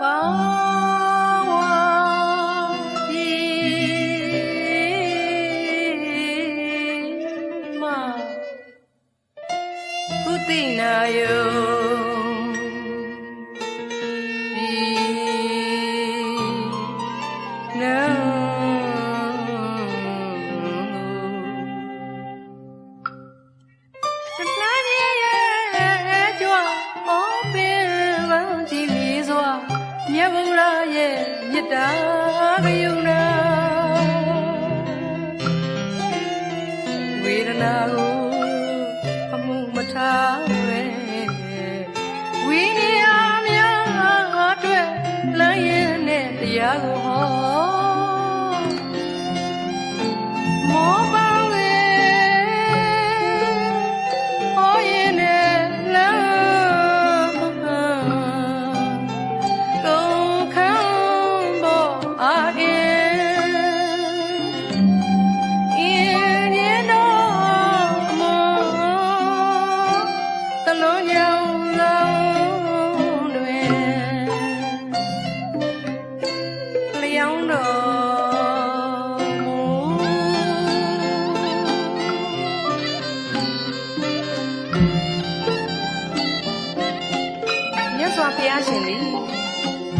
ပါ တ်တာကယုံနာ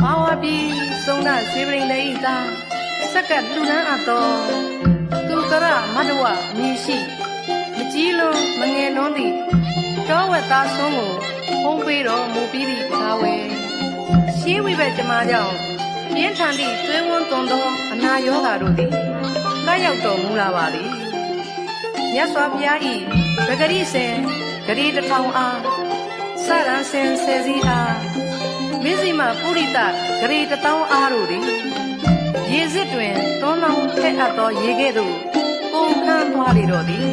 ဘာဝပြီးသုံးဒရွှေပရိန်လေးသာစက္ကပ်လူနန်းအပ်သောသူကရမတ္တဝမြည်ရှိမကြီးလွန်မငယ်လွန်းသည့်တောဝက်သားဆုံးကိုဖုံးပေးတော်မူပြီးသည့်သာဝယ်ရှေးဝိဘက်ကြမာကြောင့်ပြင်းထန်သည့်သွေးဝန်းသွန်သောအနာရောဂါတို့သည်တိုက်ရောက်တော်မူလာပါသည်မြတ်စွာဘုရား၏ပဂရိစင်ဂရီတစ်ထောင်အားစရန်စင်ဆယ်စီအား မင်းစီမပုရိတဂရေတတောင်းအားတို့သည်ရေစစ်တွင်သွန်းလောင်းထက်အပ်သောရေကဲ့သို့ပုံခန်းသွားလေတော့သည်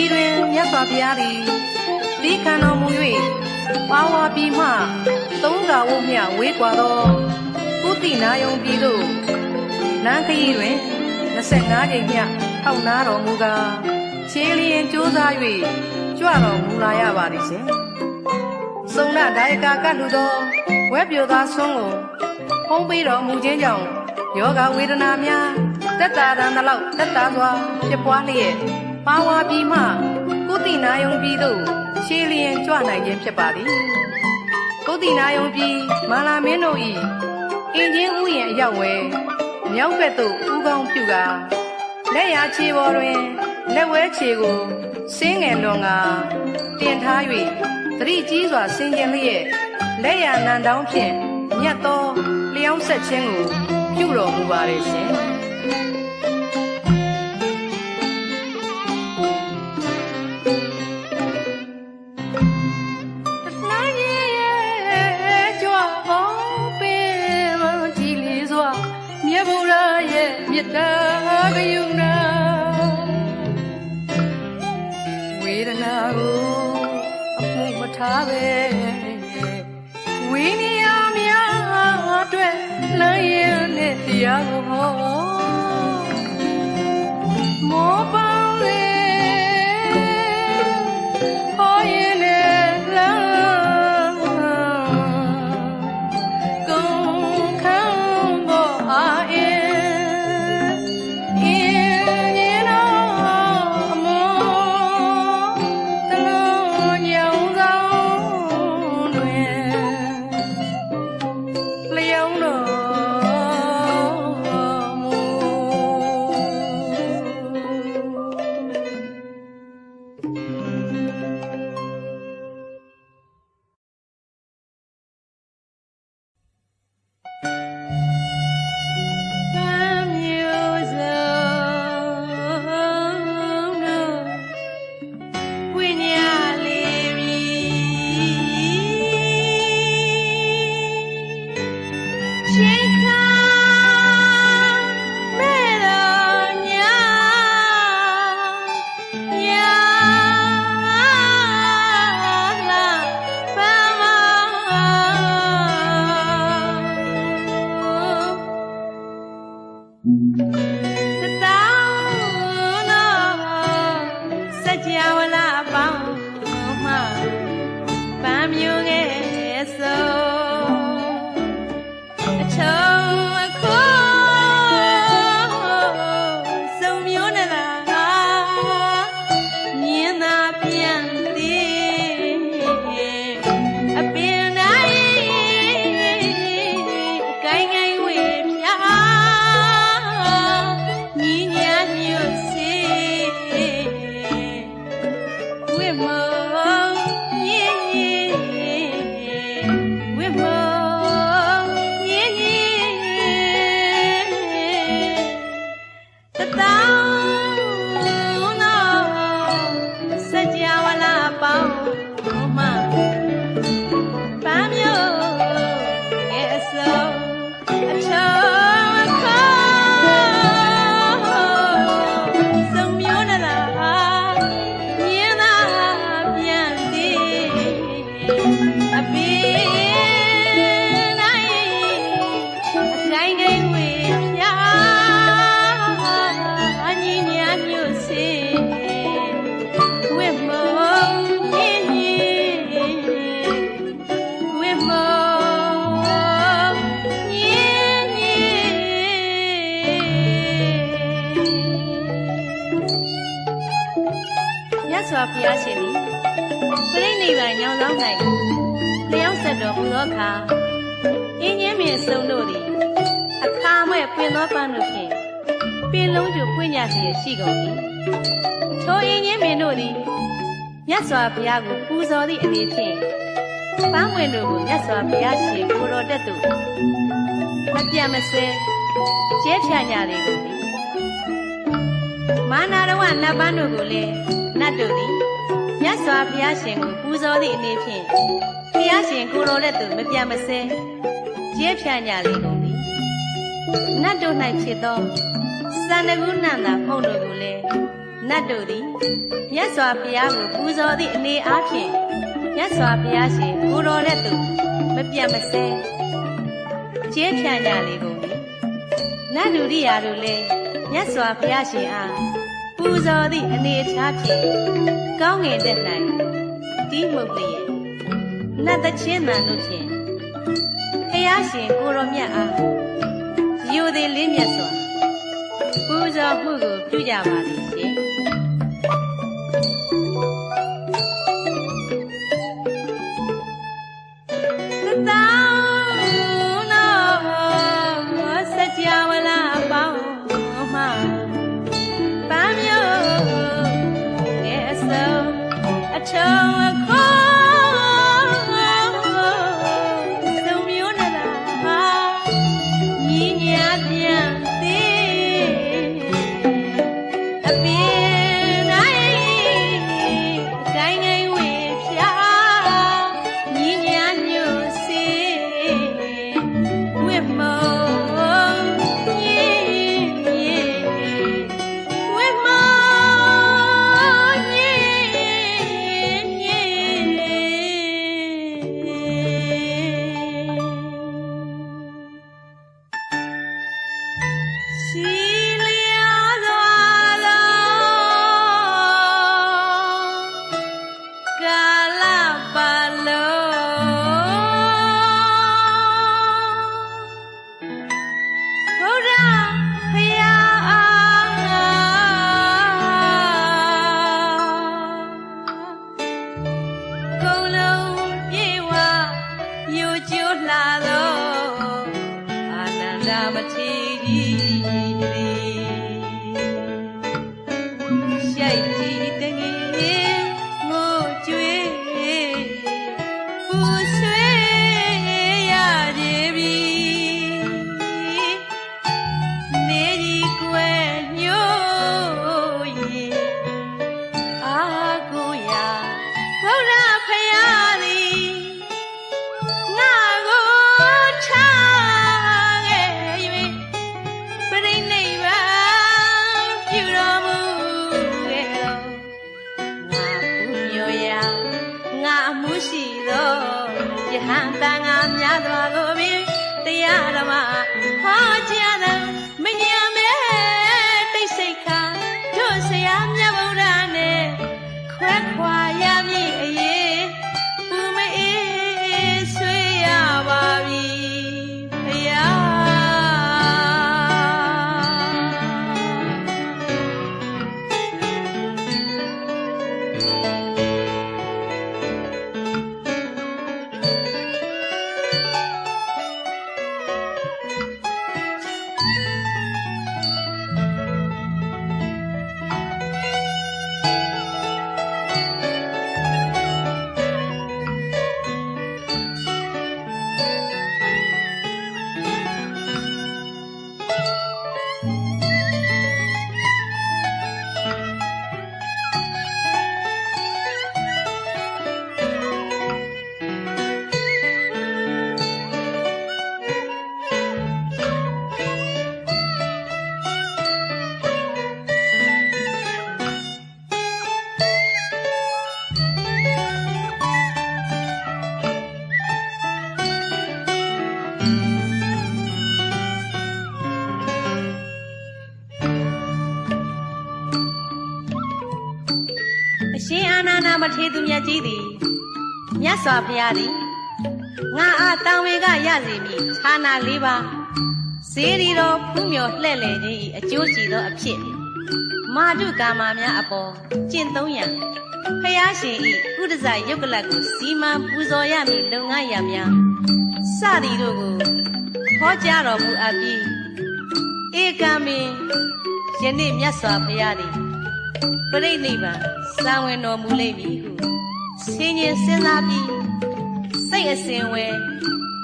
ဤတွင်မြတ်စွာဘုရားသည်ဒီခံတော်မူ၍ပါဝါပြီးမှသုံးကာဝုမြဝေးကွာသောကုတိနာယုံပြည်သို့နန်းခရီးတွင်25ကြိမ်မြထောက်နာတော်မူကားခြေလျင်ကြိုးစား၍ကြွတော်မူလာရပါသည်ရှင်။ စုံနာဒါယကာကလူသောဝဲပြိုသားဆွန်းကိုဖုံးပေးတော်မူခြင်းကြောင့်ယောဂဝေဒနာများတက်တာရန်သလောက်တက်တာစွာဖြစ်ပွားလျက်ပါဝါပြီးမှကုတိနာယုံပြီးသို့ရှေးလျင်ကြွနိုင်ခြင်းဖြစ်ပါသည်။ကုတိနာယုံပြီးမာလာမင်းတို့၏အင်ချင်းဥယျာဉ်အရောက်ဝဲမြောက်ဘက်သို့ဥကောင်းပြုကာလက်ရာခြေပေါ်တွင်လက်ဝဲခြေကိုစင်းငယ်လွန်ကာတင်ထား၍ သတိကြီးစွာဆင်ကျင်လျက်လက်ရာနံတောင်းဖြင့်မြတ်သောလျောင်းဆက်ခြင်းကိုပြုတော်မူပါれရှင်တနာရဲ့ကြွအောင်ပင်မကြည်လေးစွာမြတ်ဗုဒ္ဓရဲ့မြတ်တာကယုံနာ မှု ဆက်တော်မူသောအခါအင်းကြီးမြင့်ဆုံးတို့သည်အခါမဲ့ပင်သောပန်းတို့ဖြင့်ပင်လုံးကျပွင့်ကြစီရရှိကုန်၏ထိုအင်းကြီးမြင့်တို့သည်မြတ်စွာဘုရားကိုပူဇော်သည့်အနေဖြင့်ပန်းဝင်တို့ကိုမြတ်စွာဘုရားရှင်ကိုတော်တက်သူမပြတ်မစဲကျဲဖြာညာလေကုန်သည်မာနာရဝနတ်ပန်းတို့ကိုလည်းနတ်တို့သည်မြတ်စွာဘုရားရှင်ကိုပူဇော်သည့်အနေဖြင့် ဘုရားရှင်ကိုယ်တော်နဲ့သူမပြတ်မစဲကျဲဖြန့်ကြလေကုန်သည်နတ်တို့၌ဖြစ်သောစန္ဒကုနန္တာဖုံတို့ကိုလည်းနတ်တို့သည်မြတ်စွာဘုရားကိုပူဇော်သည့်အနေအားဖြင့်မြတ်စွာဘုရားရှင်ကိုယ်တော်နဲ့သူမပြတ်မစဲကျဲဖြန့်ကြလေကုန်သည်နတ်လူရိယာတို့လည်းမြတ်စွာဘုရားရှင်အားပူဇော်သည့်အနေအထားဖြင့်ကောင်းငင်တဲ့၌တီးမှုတ်လျက် နတ်သချင်းမှန်တို့ဖြင့်ဖះရှင်ကိုရောမြတ်အားယူသည်လေးမြတ်စွာပူဇော်မှုကိုပြုကြပါသည်ရှင် ငါအမှုရှိသောယဟန်တန်ငါများစွာကိုပင်တရားဓမ္မဟောကြားသောမညာ နာနာမထေသူမြတ်ကြီးသည်မြတ်စွာဘုရားသည်ငါအားတံဝေကရစေမည်ဌာန၄ပါးဇေဒီတော်ဖူးမြော်လှဲ့လေခြင်း၏အကျိုးရှိသောအဖြစ်မာတုကာမများအပေါ်ကျင့်သုံးရန်ဖယားရှင်ဤဥဒဇယုတ်ကလတ်ကိုစီမံပူဇော်ရမည်လုပ်ငန်းရာများစသည်တို့ကိုဟောကြားတော်မူအပ်ပြီးဧကံပင်ယနေ့မြတ်စွာဘုရားသည်ပြိဋိနိဗ္ဗာန် စံဝင်တော်မူလိမ့်မည်ဟုဆင်းရဲစဉ်းစားပြီးစိတ်အစဉ်ဝဲ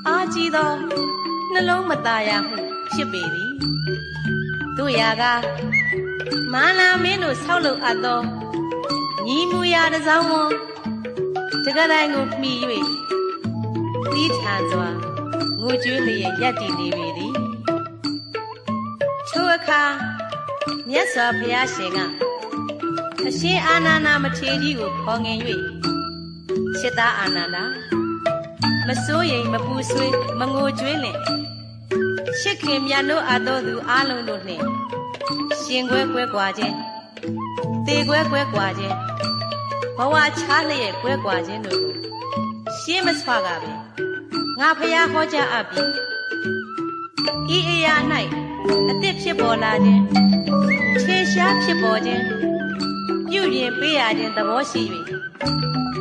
အာကြီးသောနှလုံးမသားရမှုဖြစ်ပေသည်တို့ရာကမာလာမင်းတို့ဆောက်လုပ်အပ်သောညီမူရာတစ်စောင်းမတကတိုင်းကိုမှီ၍သီးထန်စွာငိုကြွေးလျက်ရပ်တည်နေပေသည်ထိုအခါမြတ်စွာဘုရားရှင်က အရှင်အာနန္ဒာမထေရကြီးကိုခေါ်ငင်၍ရှစ်သားအာနန္ဒာမစိုးရိမ်မပူဆွေးမငိုကြွေးနဲ့ရှစ်ခင်မြတ်တို့အပ်တော်သူအလုံးတို့နှင့်ရှင်ခွဲခွဲကွာခြင်းတေကွဲကွဲကွာခြင်းဘဝချားလျက်ကွဲကွာခြင်းတို့ကိုရှင်းမဆွာကပဲငါဖျားဟောကြားအပ်ပြီဤအရာ၌အသစ်ဖြစ်ပေါ်လာခြင်းခြေရှားဖြစ်ပေါ်ခြင်း ပြုရင်ပေးရခြင်းသဘောရှိ၍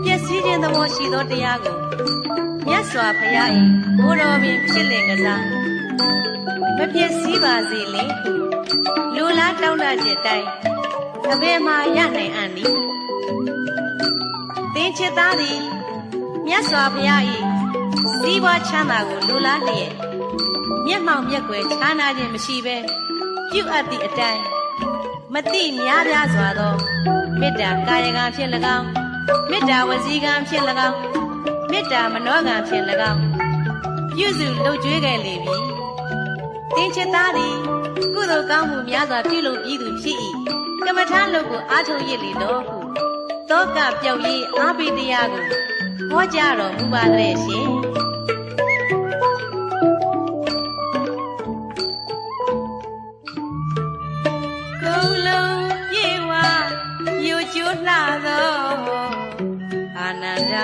ပျက်စီးခြင်းသဘောရှိသောတရားကိုမြတ်စွာဘုရား၏ဘိုးတော်ပင်ဖြစ်လင်ကစားမပျက်စီးပါစေလေဟုလူလားတောင်းတချက်တိုင်းအဘယ်မှရနိုင်အံ့နီသင်ချစ်သားသည်မြတ်စွာဘုရား၏စည်းဝါးချမ်းသာကိုလိုလားလျက်မျက်မှောက်မျက်ွယ်ခြားနာခြင်းမရှိဘဲပြုအပ်သည့်အတိုင်း မတိများပြားစွာသောမေတ္တာကာယကံဖြင့်၎င်းမေတ္တာဝစီကံဖြင့်၎င်းမေတ္တာမနောကံဖြင့်၎င်းပြုစုလုပ်ကြွေးခဲ့လေပြီသင်ချစ်သားသည်ကုသိုလ်ကောင်းမှုများစွာပြုလုပ်ပြီးသူဖြစ်၏ကမ္မထာလုပ်ကိုအားထုတ်ရည်လေတော့ဟုတောကပြောက်ရေးအားပေးတရားကိုဟောကြားတော်မူပါတဲ့ရှင်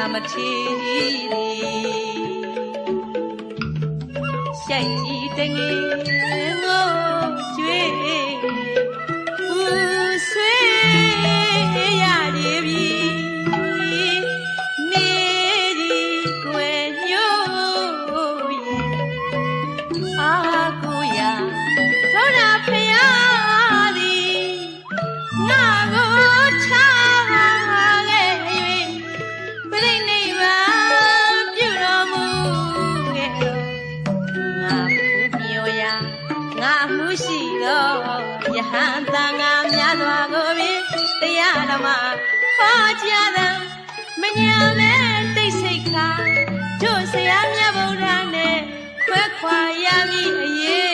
နန္ဒမထေရရှိုက်ကြည်တငယ်ငိုကျွေး မှုရှိသောယဟန်တန်ငါများစွာကိုပင်တရားဓမ္မဟောကြားသံမညာမဲ့တိတ်ဆိတ်ခါတို့ဆရာမြတ်ဗုဒ္ဓနဲ့ခွဲခွာရမည်အရေး